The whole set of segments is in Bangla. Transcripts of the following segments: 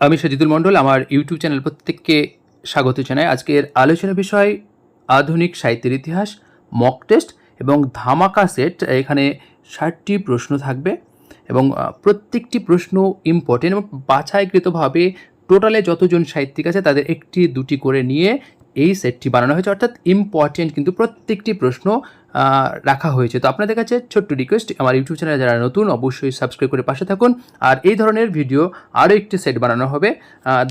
আমি সজিদুল মণ্ডল, আমার ইউটিউব চ্যানেল প্রত্যেককে স্বাগত জানাই। আজকের আলোচনা বিষয়, আধুনিক সাহিত্যের ইতিহাস মক টেস্ট এবং ধামাকা সেট এখানে ষাটটি প্রশ্ন থাকবে এবং প্রত্যেকটি প্রশ্ন ইম্পর্টেন্ট এবং বাছাইকৃতভাবে টোটালে যতজন সাহিত্যিক আছে তাদের একটি দুটি করে নিয়ে এই সেটটি বানানো হয়েছে। অর্থাৎ ইম্পর্টেন্ট কিন্তু প্রত্যেকটি প্রশ্ন রাখা হয়েছে। তো আপনাদের কাছে ছোট্ট রিকোয়েস্ট আমার ইউটিউব চ্যানেলে যারা নতুন, অবশ্যই সাবস্ক্রাইব করে পাশে থাকুন। আর এই ধরনের ভিডিও আরও একটি সেট বানানো হবে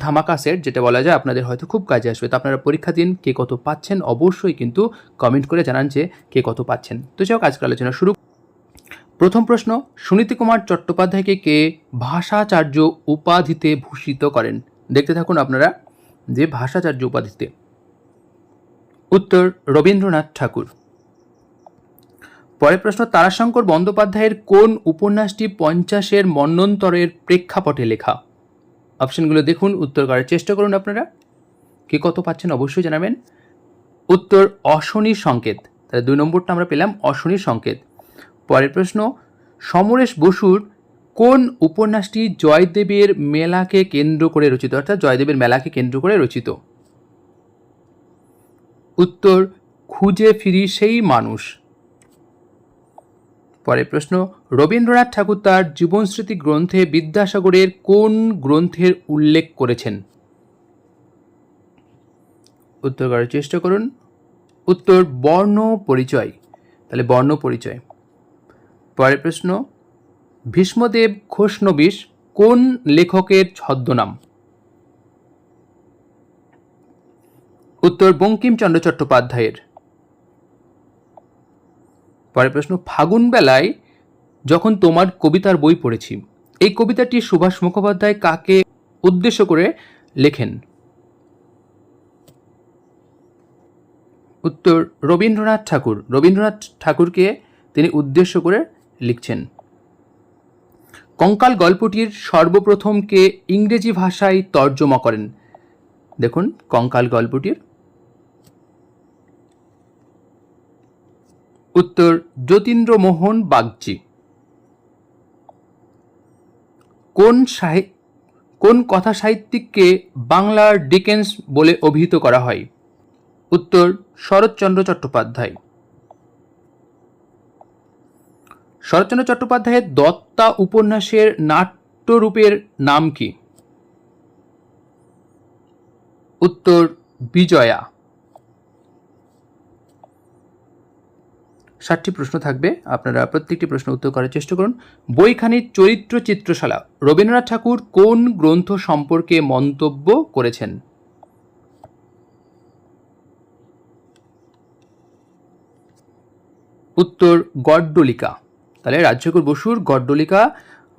ধামাকা সেট যেটা বলা যায় আপনাদের হয়তো খুব কাজে আসবে। তো আপনারা পরীক্ষা দিন, কে কত পাচ্ছেন? অবশ্যই কিন্তু কমেন্ট করে জানান যে কে কত পাচ্ছেন। তো যাই হোক, আজকের আলোচনা শুরু। প্রথম প্রশ্ন, সুনীতি কুমার চট্টোপাধ্যায়কে কে ভাষাচার্য উপাধিতে ভূষিত করেন? দেখতে থাকুন আপনারা যে ভাষাচার্য উপাধিতে। উত্তর, রবীন্দ্রনাথ ঠাকুর। পরের প্রশ্ন, তারাশঙ্কর বন্দ্যোপাধ্যায়ের কোন উপন্যাসটি পঞ্চাশের মন্বন্তরের প্রেক্ষাপটে লেখা? অপশনগুলো দেখুন, উত্তর করার চেষ্টা করুন আপনারা। কে কত পাচ্ছেন অবশ্যই জানাবেন। উত্তর অশনির সংকেত। তাহলে দুই নম্বরটা আমরা পেলাম অশনির সংকেত। পরের প্রশ্ন, সমরেশ বসুর কোন উপন্যাসটি জয়দেবের মেলাকে কেন্দ্র করে রচিত? অর্থাৎ জয়দেবের মেলাকে কেন্দ্র করে রচিত। উত্তর, খুঁজে ফিরি সেই মানুষ। পরের প্রশ্ন, রবীন্দ্রনাথ ঠাকুর তার জীবনস্মৃতি গ্রন্থে বিদ্যাসাগরের কোন গ্রন্থের উল্লেখ করেছেন? উত্তর করার চেষ্টা করুন। উত্তর, বর্ণ পরিচয়। তাহলে বর্ণ পরিচয়। পরের প্রশ্ন, ভীষ্মদেব ঘোষনবিশ কোন লেখকের ছদ্মনাম? উত্তর, বঙ্কিমচন্দ্র চট্টোপাধ্যায়ের। পরের প্রশ্ন, ফাগুন বেলায় যখন তোমার কবিতার বই পড়েছি, এই কবিতাটি সুভাষ মুখোপাধ্যায় কাকে উদ্দেশ্য করে লেখেন? উত্তর, রবীন্দ্রনাথ ঠাকুর। রবীন্দ্রনাথ ঠাকুরকে তিনি উদ্দেশ্য করে লিখছেন, কঙ্কাল গল্পটির সর্বপ্রথম কে ইংরেজি ভাষায় তর্জমা করেন? দেখুন, কঙ্কাল গল্পটির উত্তর, যতীন্দ্রমোহন বাগচি। কোন সাহি, কোন কথা সাহিত্যিককে বাংলার ডিকেন্স বলে অভিহিত করা হয়? উত্তর, শরৎচন্দ্র চট্টোপাধ্যায়। শরৎচন্দ্র চট্টোপাধ্যায়ের দত্তা উপন্যাসের নাট্যরূপের নাম কি? উত্তর, বিজয়া। ষাটটি প্রশ্ন থাকবে। আপনারা প্রত্যেকটি প্রশ্ন উত্তর করার চেষ্টা করুন। বইখানির চরিত্র চিত্রশালা রবীন্দ্রনাথ ঠাকুর কোন গ্রন্থ সম্পর্কে মন্তব্য করেছেন? উত্তর, গড্ডলিকা। তাহলে রাজ্যকর বসুর গড্ডলিকা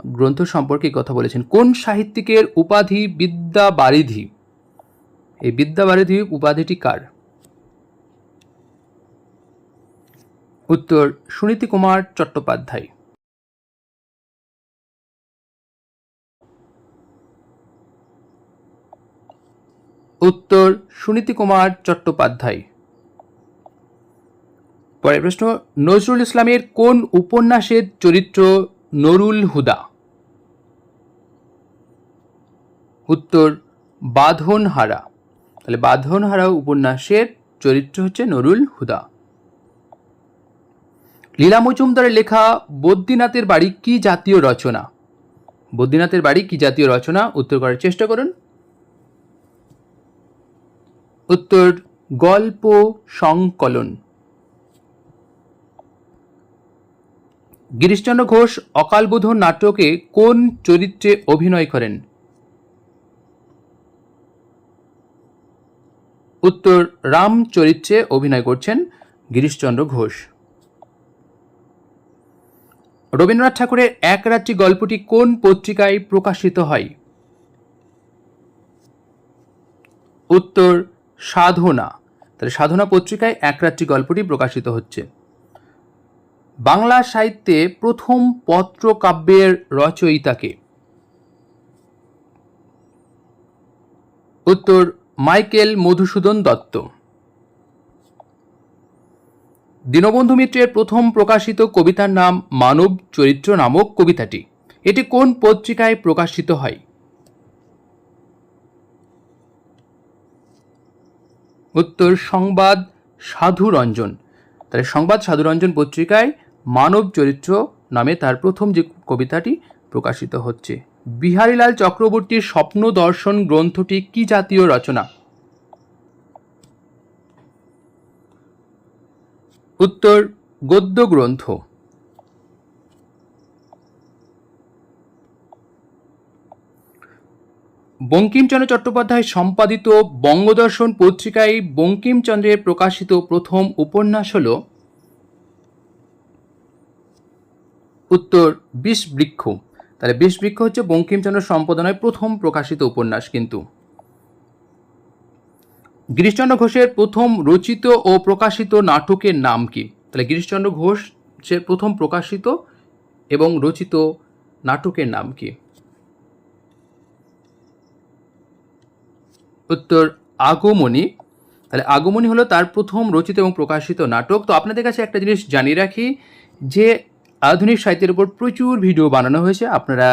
গ্রন্থ সম্পর্কে কথা বলেছেন। কোন সাহিত্যিকের উপাধি বিদ্যা বারিধি এই বিদ্যা বারিধি উপাধিটি কার? উত্তর, সুনীতি কুমার চট্টোপাধ্যায়। উত্তর, সুনীতি কুমার চট্টোপাধ্যায়। পরের প্রশ্ন, নজরুল ইসলামের কোন উপন্যাসের চরিত্র নরুল হুদা? উত্তর, বাঁধনহারা। তাহলে বাঁধনহারা উপন্যাসের চরিত্র হচ্ছে নরুল হুদা। লীলা মজুমদারের লেখা বদ্রীনাথের বাড়ি কি জাতীয় রচনা? বদ্রীনাথের বাড়ি কি জাতীয় রচনা? উত্তর করার চেষ্টা করুন। উত্তর, গল্প সংকলন। গিরিশচন্দ্র ঘোষ অকালবোধন নাটকে কোন চরিত্রে অভিনয় করেন? উত্তর, রাম চরিত্রে অভিনয় করছেন গিরিশচন্দ্র ঘোষ। রবীন্দ্রনাথ ঠাকুরের এক রাত্রি গল্পটি কোন পত্রিকায় প্রকাশিত হয়? উত্তর, সাধনা। তাহলে সাধনা পত্রিকায় এক রাত্রি গল্পটি প্রকাশিত হচ্ছে। বাংলা সাহিত্যে প্রথম পত্রকাব্যের রচয়িতাকে। উত্তর, মাইকেল মধুসূদন দত্ত। দীনবন্ধু মিত্রের প্রথম প্রকাশিত কবিতার নাম মানব চরিত্র নামক কবিতাটি। এটি কোন পত্রিকায় প্রকাশিত হয়? উত্তর, সংবাদ সাধুরঞ্জন তাহলে সংবাদ সাধুরঞ্জন পত্রিকায় মানব চরিত্র নামে তার প্রথম যে কবিতাটি প্রকাশিত হচ্ছে। বিহারীলাল চক্রবর্তীর স্বপ্ন দর্শন গ্রন্থটি কি জাতীয় রচনা? উত্তর গদ্য গ্রন্থ বঙ্কিমচন্দ্র চট্টোপাধ্যায় সম্পাদিত বঙ্গদর্শন পত্রিকায় বঙ্কিমচন্দ্রের প্রকাশিত প্রথম উপন্যাস হল উত্তর বিষ বৃক্ষ তাহলে বিষ বৃক্ষ হচ্ছে বঙ্কিমচন্দ্র সম্পাদনায় প্রথম প্রকাশিত উপন্যাস কিন্তু। গিরিশচন্দ্র ঘোষের প্রথম রচিত ও প্রকাশিত নাটকের নাম কি? তাহলে গিরিশচন্দ্র ঘোষের প্রথম প্রকাশিত এবং রচিত নাটকের নাম কি? উত্তর, আগমনী। তাহলে আগমনী হলো তার প্রথম রচিত এবং প্রকাশিত নাটক। তো আপনাদের কাছে একটা জিনিস জানিয়ে রাখি যে আধুনিক সাহিত্যের উপর প্রচুর ভিডিও বানানো হয়েছে। আপনারা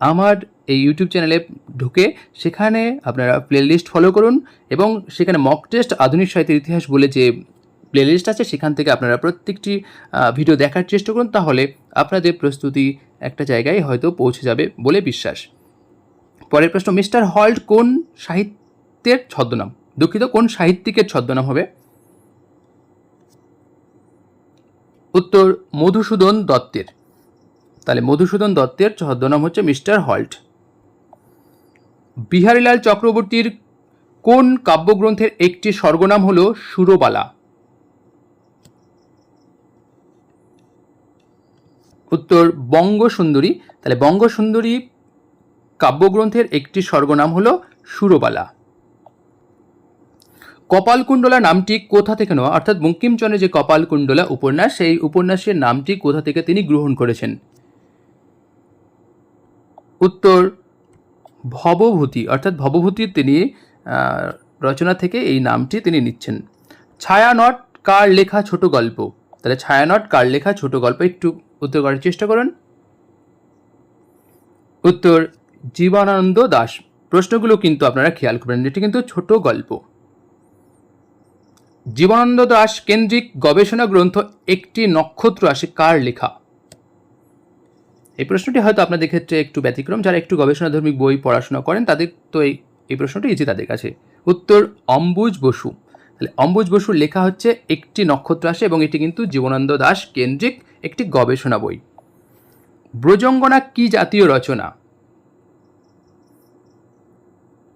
আমার এই ইউটিউব চ্যানেলে ঢুকে সেখানে আপনারা প্লেলিস্ট ফলো করুন এবং সেখানে মক টেস্ট আধুনিক সাহিত্যের ইতিহাস বলে যে প্লেলিস্ট আছে, সেখান থেকে আপনারা প্রত্যেকটি ভিডিও দেখার চেষ্টা করুন, তাহলে আপনাদের প্রস্তুতি একটা জায়গায় হয়তো পৌঁছে যাবে বলে বিশ্বাস। পরের প্রশ্ন, মিস্টার হল্ট কোন সাহিত্যের ছদ্মনাম? দুঃখিত, কোন সাহিত্যিকের ছদ্মনাম হবে? উত্তর, মধুসূদন দত্তের। তাহলে মধুসূদন দত্তের ছদ্মনাম হচ্ছে মিস্টার হল্ট। বিহারীলাল চক্রবর্তীর কোন কাব্যগ্রন্থের একটি স্বর্গনাম হল সুরবালা? উত্তর, বঙ্গসুন্দরী। তাহলে বঙ্গসুন্দরী কাব্যগ্রন্থের একটি স্বর্গনাম হল সুরবালা। কপালকুণ্ডলা নামটি কোথা থেকে নেওয়া? অর্থাৎ বঙ্কিমচন্দ্রের যে কপালকুণ্ডলা উপন্যাস, সেই উপন্যাসের নামটি কোথা থেকে তিনি গ্রহণ করেছেন? উত্তর ভবভূতি, অর্থাৎ ভবভূতি তিনি রচনা থেকে এই নামটি তিনি নিচ্ছেন। ছায়ানট কার লেখা ছোট গল্প। তাহলে ছায়ানট কার লেখা ছোট গল্প একটু উত্তর করার চেষ্টা করুন। উত্তর, জীবনানন্দ দাস। প্রশ্নগুলো কিন্তু আপনারা খেয়াল করবেন, এটি কিন্তু ছোট গল্প। জীবনানন্দ দাস কেন্দ্রিক গবেষণা গ্রন্থ একটি নক্ষত্র আসে কার লেখা? এই প্রশ্নটি হয়তো আপনাদের ক্ষেত্রে একটু ব্যতিক্রম। যারা একটু গবেষণাধর্মী বই পড়াশোনা করেন, তাদের তো এই এই প্রশ্নটি ইজি তাদের কাছে। উত্তর, অম্বুজ বসু। তাহলে অম্বুজ বসুর লেখা হচ্ছে, একটি নক্ষত্র আসে এবং এটি কিন্তু জীবনানন্দ দাস কেন্দ্রিক একটি গবেষণা বই। ব্রজঙ্গনা কি জাতীয় রচনা?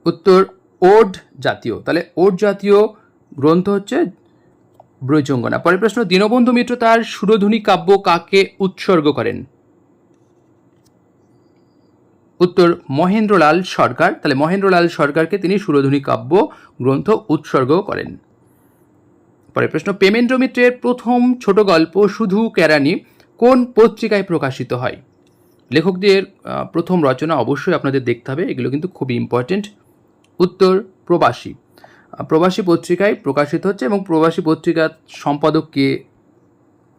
উত্তর, ওড জাতীয়। তাহলে ওড জাতীয় গ্রন্থ হচ্ছে ব্রজঙ্গনা। পরের প্রশ্ন, দীনবন্ধু মিত্র তার সুরধ্বনি কাব্য কাকে উৎসর্গ করেন? উত্তর, মহেন্দ্রলাল সরকার। তাহলে মহেন্দ্রলাল সরকারকে তিনি সুরধ্বনি কাব্য গ্রন্থ উৎসর্গ করেন। পরের প্রশ্ন পেমেন্দ্র মিত্রের প্রথম ছোট গল্প শুধু কেরানি কোন পত্রিকায় প্রকাশিত হয়? লেখকদের প্রথম রচনা অবশ্যই আপনাদের দেখতে হবে, এগুলো কিন্তু খুবই ইম্পর্টেন্ট উত্তর, প্রবাসী। প্রবাসী পত্রিকায় প্রকাশিত হচ্ছে এবং প্রবাসী পত্রিকার সম্পাদককে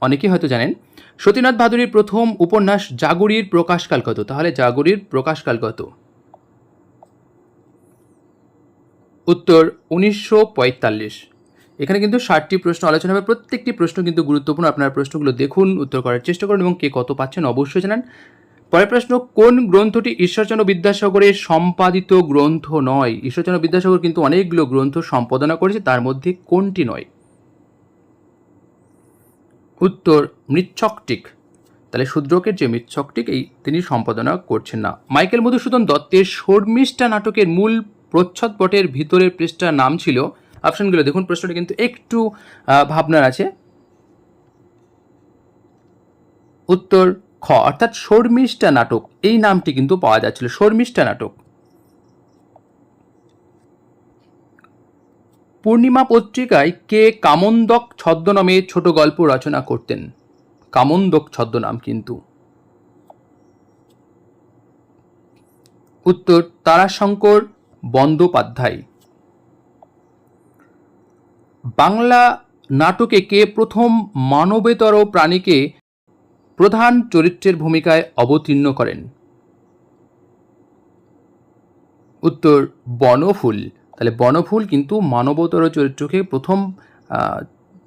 অনেকেই হয়তো জানেন, সতীনাথ ভাদুরীর প্রথম উপন্যাস জাগরীর প্রকাশকাল কত? তাহলে জাগরীর প্রকাশকাল কত? উত্তর, উনিশশো পঁয়তাল্লিশ। এখানে কিন্তু ষাটটি প্রশ্ন আলোচনা হবে। প্রত্যেকটি প্রশ্ন কিন্তু গুরুত্বপূর্ণ। আপনার প্রশ্নগুলো দেখুন, উত্তর করার চেষ্টা করুন এবং কে কত পাচ্ছেন অবশ্যই জানান। পরের প্রশ্ন, কোন গ্রন্থটি ঈশ্বরচন্দ্র বিদ্যাসাগরের সম্পাদিত গ্রন্থ নয়? ঈশ্বরচন্দ্র বিদ্যাসাগর কিন্তু অনেকগুলো গ্রন্থ সম্পাদনা করেছে, তার মধ্যে কোনটি নয়? উত্তর, মৃচ্ছকটিক। তাহলে শূদ্রকের যে মৃচ্ছকটিক, এই তিনি সম্পাদনা করছেন না। মাইকেল মধুসূদন দত্তের শর্মিষ্ঠা নাটকের মূল প্রচ্ছদ পটের ভিতরের পৃষ্ঠার নাম ছিল অপশনগুলো দেখুন, প্রশ্নটা কিন্তু একটু ভাবনার আছে। উত্তর, খ, অর্থাৎ শর্মিষ্ঠা নাটক, এই নামটি কিন্তু পাওয়া যাচ্ছিল, শর্মিষ্ঠা নাটক। পূর্ণিমা পত্রিকায় কে কামন্দক ছদ্মনামে ছোট গল্প রচনা করতেন। কামন্দক ছদ্মনাম কিন্তু। উত্তর, তারাশঙ্কর বন্দ্যোপাধ্যায়। বাংলা নাটকে কে প্রথম মানবেতর প্রাণীকে প্রধান চরিত্রের ভূমিকায় অবতীর্ণ করেন? উত্তর, বনফুল। তাহলে বনফুল কিন্তু মানবতর চরিত্রকে প্রথম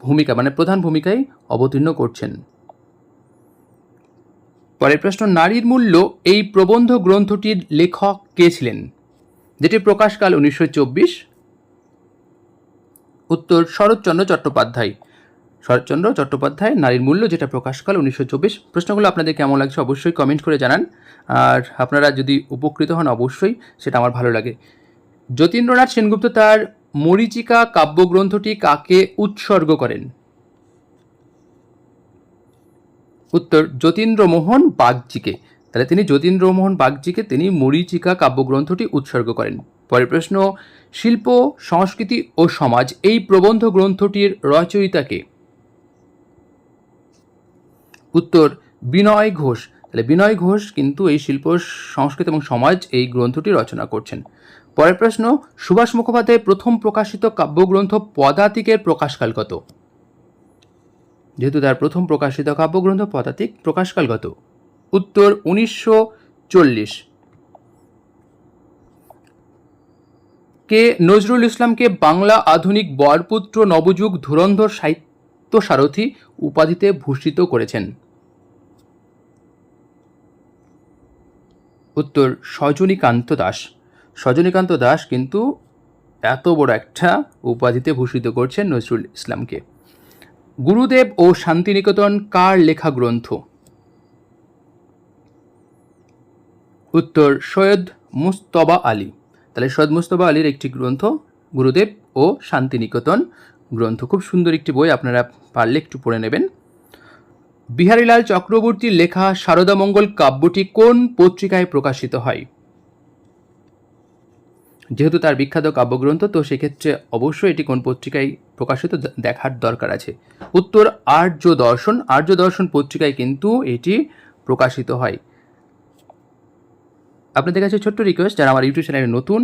ভূমিকা মানে প্রধান ভূমিকায় অবতীর্ণ করছেন। পরের প্রশ্ন, নারীর মূল্য, এই প্রবন্ধ গ্রন্থটির লেখক কে ছিলেন? যেটির প্রকাশকাল উনিশশো চব্বিশ। উত্তর, শরৎচন্দ্র চট্টোপাধ্যায়। শরৎচন্দ্র চট্টোপাধ্যায়, নারীর মূল্য, যেটা প্রকাশকাল উনিশশো চব্বিশ। প্রশ্নগুলো আপনাদের কেমন লাগছে অবশ্যই কমেন্ট করে জানান। আর আপনারা যদি উপকৃত হন অবশ্যই, সেটা আমার ভালো লাগে। যতীন্দ্রনাথ সেনগুপ্ত তার মরীচিকা কাব্যগ্রন্থটি কাকে উৎসর্গ করেন? উত্তর, যতীন্দ্রমোহন বাগজিকে তাহলে তিনি যতীন্দ্রমোহন বাগজিকে তিনি মরীচিকা কাব্যগ্রন্থটি উৎসর্গ করেন। পরের প্রশ্ন, শিল্প, সংস্কৃতি ও সমাজ এই প্রবন্ধ গ্রন্থটির রচয়িতাকে উত্তর, বিনয় ঘোষ। তাহলে বিনয় ঘোষ কিন্তু এই শিল্প, সংস্কৃতি এবং সমাজ এই গ্রন্থটি রচনা করছেন। পরের প্রশ্ন, সুভাষ মুখোপাধ্যায়ের প্রথম প্রকাশিত কাব্যগ্রন্থ পদাতিকের প্রকাশকাল কত? যেহেতু তার প্রথম প্রকাশিত কাব্যগ্রন্থ পদাতিক প্রকাশকাল কত? উত্তর, উনিশশো চল্লিশ। কে নজরুল ইসলামকে বাংলা আধুনিক বরপুত্র নবযুগ ধুরন্ধর সাহিত্য সারথী উপাধিতে ভূষিত করেছেন? উত্তর, সজনীকান্ত দাস। সজনীকান্ত দাস কিন্তু এত বড় একটা উপাধিতে ভূষিত করছেন নজরুল ইসলামকে। গুরুদেব ও শান্তিনিকেতন কার লেখা গ্রন্থ? উত্তর, সৈয়দ মুস্তবা আলী। তাহলে সৈয়দ মুস্তবা আলীর একটি গ্রন্থ, গুরুদেব ও শান্তিনিকেতন গ্রন্থ। খুব সুন্দর একটি বই, আপনারা পারলে একটু পড়ে নেবেন। বিহারীলাল চক্রবর্তীর লেখা শারদামঙ্গল কাব্যটি কোন পত্রিকায় প্রকাশিত হয়? যেহেতু তার বিখ্যাত কাব্যগ্রন্থ, তো সেক্ষেত্রে অবশ্যই এটি কোন পত্রিকায় প্রকাশিত দেখার দরকার আছে। উত্তর, আর্য দর্শন। আর্য দর্শন পত্রিকায় কিন্তু এটি প্রকাশিত হয়। আপনাদের কাছে ছোট্ট রিকোয়েস্ট যারা আমার ইউটিউব চ্যানেলে নতুন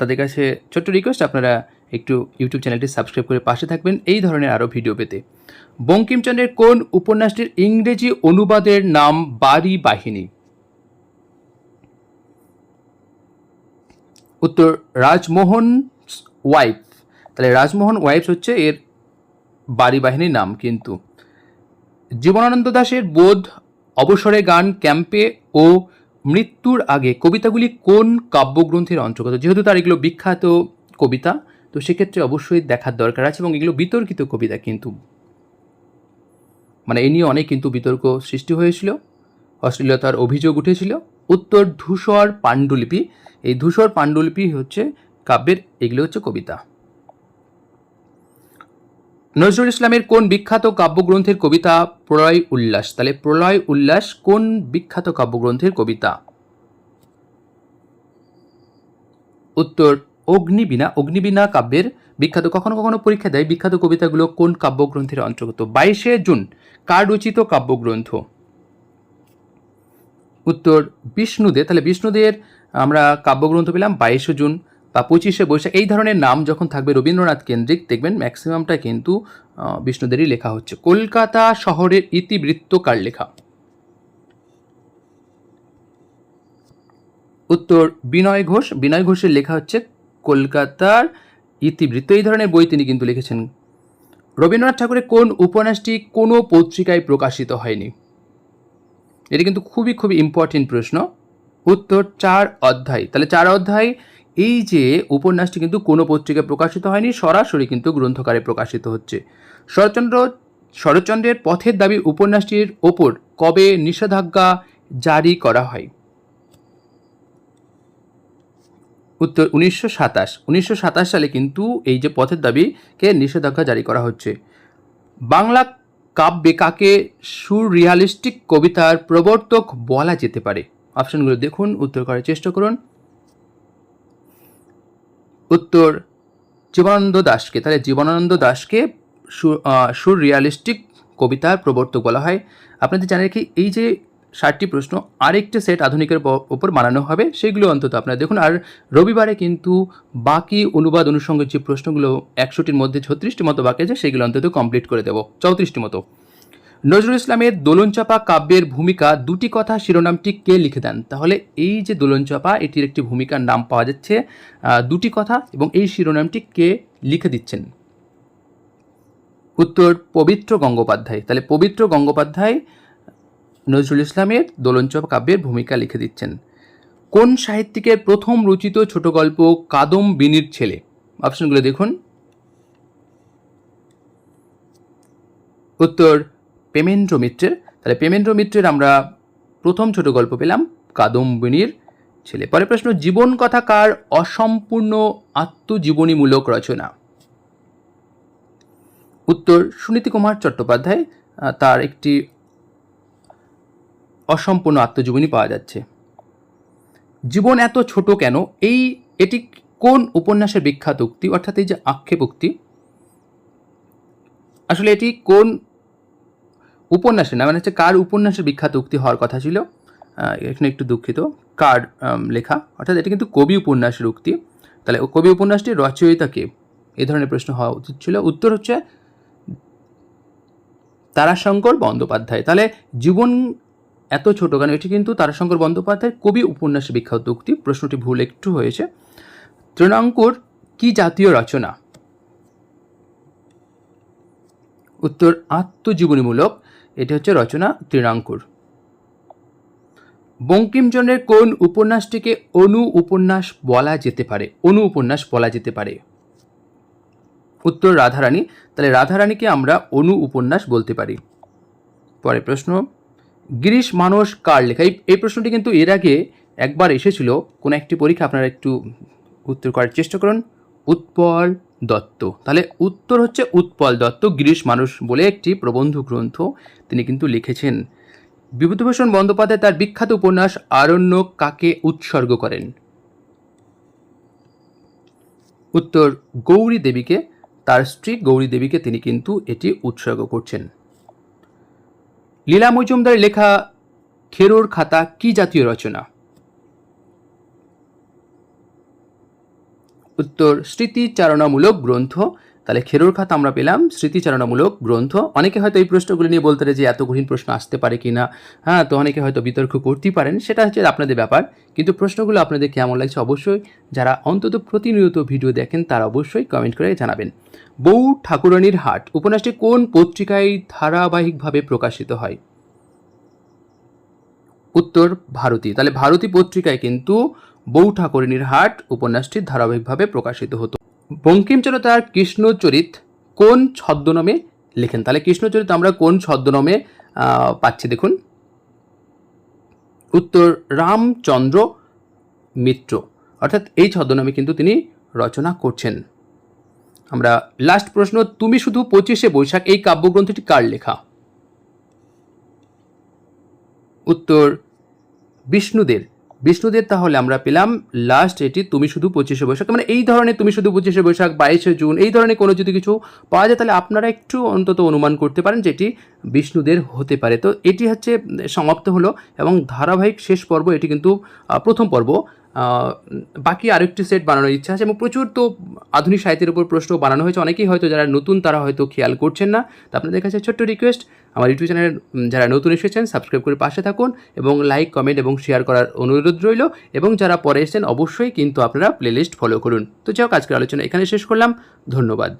তাদের কাছে ছোট্ট রিকোয়েস্ট আপনারা একটু ইউটিউব চ্যানেলটি সাবস্ক্রাইব করে পাশে থাকবেন এই ধরনের আরও ভিডিও পেতে। বঙ্কিমচন্দ্রের কোন উপন্যাসটির ইংরেজি অনুবাদের নাম বাড়ি বাহিনী? উত্তর, রাজমোহন ওয়াইফ। তাহলে রাজমোহন ওয়াইফস হচ্ছে এর বাড়ি বাহিনীর নাম কিন্তু। জীবনানন্দ দাশের বোধ অবসরে গান, ক্যাম্পে ও মৃত্যুর আগে কবিতাগুলি কোন কাব্যগ্রন্থের অন্তর্গত? যেহেতু তার এগুলো বিখ্যাত কবিতা, তো সেক্ষেত্রে অবশ্যই দেখার দরকার আছে এবং এগুলো বিতর্কিত কবিতা কিন্তু। মানে এ নিয়ে অনেক কিন্তু বিতর্ক সৃষ্টি হয়েছিল, অশ্লীলতার অভিযোগ উঠেছিল। উত্তর ধূসর পাণ্ডুলিপি। এই ধূসর পাণ্ডুলিপি হচ্ছে কাব্যের, এগুলো হচ্ছে কবিতা। নজরুল ইসলামের কোন বিখ্যাত কাব্যগ্রন্থের কবিতা প্রলয় উল্লাস? তাহলে প্রলয় উল্লাস কোন বিখ্যাত কাব্যগ্রন্থের কবিতা? উত্তর, অগ্নিবীণা। অগ্নিবীণা কাব্যের বিখ্যাত, কখনো কখনো পরীক্ষা দেয় বিখ্যাত কবিতাগুলো কোন কাব্যগ্রন্থের অন্তর্গত? বাইশে জুন, কার রচিত কাব্যগ্রন্থ? উত্তর বিষ্ণুদে। তাহলে বিষ্ণুদের আমরা কাব্যগ্রন্থ পেলাম বাইশে জুন বা পঁচিশে বৈশাখ। এই ধরনের নাম যখন থাকবে রবীন্দ্রনাথ কেন্দ্রিক, দেখবেন ম্যাক্সিমামটা কিন্তু বিষ্ণুদেরই লেখা হচ্ছে। কলকাতা শহরের ইতিবৃত্ত কার লেখা? উত্তর বিনয় ঘোষ। বিনয় ঘোষের লেখা হচ্ছে কলকাতার ইতিবৃত্ত। এই ধরনের বই তিনি কিন্তু লিখেছেন। রবীন্দ্রনাথ ঠাকুরের কোন উপন্যাসটি কোনো পত্রিকায় প্রকাশিত হয়নি? এটি কিন্তু খুবই খুবই ইম্পর্টেন্ট প্রশ্ন। উত্তর চার অধ্যায়। তাহলে চার অধ্যায়, এই যে উপন্যাসটি কিন্তু কোনো পত্রিকায় প্রকাশিত হয়নি, সরাসরি কিন্তু গ্রন্থকারে প্রকাশিত হচ্ছে। শরৎচন্দ্র, শরৎচন্দ্রের পথের দাবি উপন্যাসটির ওপর কবে নিষেধাজ্ঞা জারি করা হয়? উত্তর উনিশশো সাতাশ। উনিশশো সাতাশ সালে কিন্তু এই যে পথের দাবিকে নিষেধাজ্ঞা জারি করা হচ্ছে। বাংলা কাব্যে কাকে সুরিয়ালিস্টিক কবিতার প্রবর্তক বলা যেতে পারে। অপশনগুলো দেখুন, উত্তর করার চেষ্টা করুন। উত্তর, জীবনানন্দ দাসকে তাহলে জীবনানন্দ দাসকে সুরিয়ালিস্টিক কবিতার প্রবর্তক বলা হয়। আপনাদের জানেন কি এই যে ষাটটি প্রশ্ন, আরেকটি সেট আধুনিকের ওপর বানানো হবে, সেগুলো অন্তত আপনারা দেখুন। আর রবিবারে কিন্তু বাকি অনুবাদ অনুষঙ্গের যে প্রশ্নগুলো একশোটির মধ্যে ছত্রিশটি মতো বাকি আছে, সেগুলো অন্তত কমপ্লিট করে দেবো, চৌত্রিশটি মতো। নজরুল ইসলামের দোলনচাপা কাব্যের ভূমিকা, দুটি কথা শিরোনামটি কে লিখে দেন? তাহলে এই যে দোলনচাপা, এটির একটি ভূমিকার নাম পাওয়া যাচ্ছে দুটি কথা এবং এই শিরোনামটি কে লিখে দিচ্ছেন? উত্তর পবিত্র গঙ্গোপাধ্যায়। তাহলে পবিত্র গঙ্গোপাধ্যায় নজরুল ইসলামের দোলনচাপা কাব্যের ভূমিকা লিখে দিচ্ছেন। কোন সাহিত্যিকের প্রথম রচিত ছোট গল্প কাদম বিনির ছেলে? অপশনগুলো দেখুন। উত্তর পেমেন্দ্র মিত্রের। তাহলে পেমেন্দ্র মিত্রের আমরা প্রথম ছোট গল্প পেলাম কাদম্বিনীর ছেলে। পরের প্রশ্ন, জীবন কথা কার অসম্পূর্ণ আত্মজীবনীমূলক রচনা? উত্তর, সুনীতি কুমার চট্টোপাধ্যায় তার একটি অসম্পূর্ণ আত্মজীবনী পাওয়া যাচ্ছে। জীবন এত ছোট কেন? এই, এটি কোন উপন্যাসের বিখ্যাত উক্তি? অর্থাৎ এই যে আক্ষেপ উক্তি, আসলে এটি কোন উপন্যাসের না মানে হচ্ছে কার উপন্যাসের বিখ্যাত উক্তি হওয়ার কথা ছিল? এখানে একটু দুঃখিত। কার লেখা? অর্থাৎ এটি কিন্তু কবি উপন্যাসের উক্তি। তাহলে কবি উপন্যাসটির রচয়িতা কে? এ ধরনের প্রশ্ন হওয়া উচিত ছিল। উত্তর হচ্ছে তারাশঙ্কর বন্দ্যোপাধ্যায়। তাহলে জীবন এত ছোট গান এটি কিন্তু তারাশঙ্কর বন্দ্যোপাধ্যায়ের কবি উপন্যাসের বিখ্যাত উক্তি। প্রশ্নটি ভুল একটু হয়েছে। তৃণাঙ্কুর কি জাতীয় রচনা? উত্তর আত্মজীবনীমূলক। এটি হচ্ছে রচনা তৃণাঙ্কুর। বঙ্কিমচন্দ্রের কোন উপন্যাসটিকে অনু উপন্যাস বলা যেতে পারে? অনু উপন্যাস বলা যেতে পারে। উত্তর রাধারানী। তাহলে রাধারানীকে আমরা অনু উপন্যাস বলতে পারি। পরের প্রশ্ন। গিরিশ মানস কার লেখা। এই এই প্রশ্নটি কিন্তু এর আগে একবার এসেছিল। কোনো একটি পরীক্ষা আপনারা একটু উত্তর করার চেষ্টা করুন। উৎপল দত্ত। তাহলে উত্তর হচ্ছে উৎপল দত্ত, গিরিশ মানুষ বলে একটি প্রবন্ধ গ্রন্থ তিনি কিন্তু লিখেছেন। বিভূতিভূষণ বন্দ্যোপাধ্যায় তার বিখ্যাত উপন্যাস আরণ্য কাকে উৎসর্গ করেন? উত্তর গৌরী দেবীকে, তার স্ত্রী গৌরী দেবীকে তিনি কিন্তু এটি উৎসর্গ করছেন। লীলা মজুমদারের লেখা খেরোর খাতা কি জাতীয় রচনা? উত্তর স্মৃতিচারণামূলক গ্রন্থ তাহলে খেরোর খাত আমরা পেলাম, স্মৃতিচারণামূলক গ্রন্থ। অনেকে হয়তো এই প্রশ্নগুলো নিয়ে বলতে যে এত কঠিন প্রশ্ন আসতে পারে কি না হ্যাঁ তো অনেকে হয়তো বিতর্ক করতেই পারেন, সেটা হচ্ছে আপনাদের ব্যাপার। কিন্তু প্রশ্নগুলো আপনাদের কেমন লাগছে অবশ্যই যারা অন্তত প্রতিনিয়ত ভিডিও দেখেন, তারা অবশ্যই কমেন্ট করে জানাবেন। বউ ঠাকুরানীর হাট, উপন্যাসটি কোন পত্রিকায় ধারাবাহিকভাবে প্রকাশিত হয়? উত্তর, ভারতী। তাহলে ভারতী পত্রিকায় কিন্তু বউ ঠাকুরিনীর হাট, উপন্যাসটি ধারাবাহিকভাবে প্রকাশিত হতো। বঙ্কিমচন্দ্র তার কৃষ্ণচরিত কোন ছদ্মনামে লেখেন? তাহলে কৃষ্ণচরিত আমরা কোন ছদ্মনামে পাচ্ছি দেখুন। উত্তর, রামচন্দ্র মিত্র। অর্থাৎ এই ছদ্মনামে কিন্তু তিনি রচনা করছেন। আমরা লাস্ট প্রশ্ন, তুমি শুধু পঁচিশে বৈশাখ, এই কাব্যগ্রন্থটি কার লেখা? উত্তর বিষ্ণুদের বিষ্ণুদের তাহলে আমরা পেলাম লাস্ট এটি, তুমি শুধু পঁচিশে বৈশাখ। মানে এই ধরনের তুমি শুধু পঁচিশে বৈশাখ, বাইশে জুন, এই ধরনের কোনো যদি কিছু পাওয়া যায়, তাহলে আপনারা একটু অন্তত অনুমান করতে পারেন যে এটি বিষ্ণুদের হতে পারে। তো এটি হচ্ছে, সমাপ্ত হলো এবং ধারাবাহিক শেষ পর্ব, এটি কিন্তু প্রথম পর্ব। বাকি আরেকটি সেট বানানোর ইচ্ছা আছে এবং প্রচুর তো আধুনিক সাহিত্যের উপর প্রশ্ন বানানো হয়েছে। অনেকেই হয়তো যারা নতুন তারা হয়তো খেয়াল করছেন না। তো আপনাদের কাছে ছোট্ট রিকোয়েস্ট আমার ইউটিউব চ্যানেল যারা নতুন এসেছেন সাবস্ক্রাইব করে পাশে থাকুন এবং লাইক কমেন্ট এবং শেয়ার করার অনুরোধ রইল। এবং যারা পরে এসেছেন, অবশ্যই কিন্তু আপনারা প্লেলিস্ট ফলো করুন। তো যাই হোক, আজকের আলোচনা এখানে শেষ করলাম। ধন্যবাদ।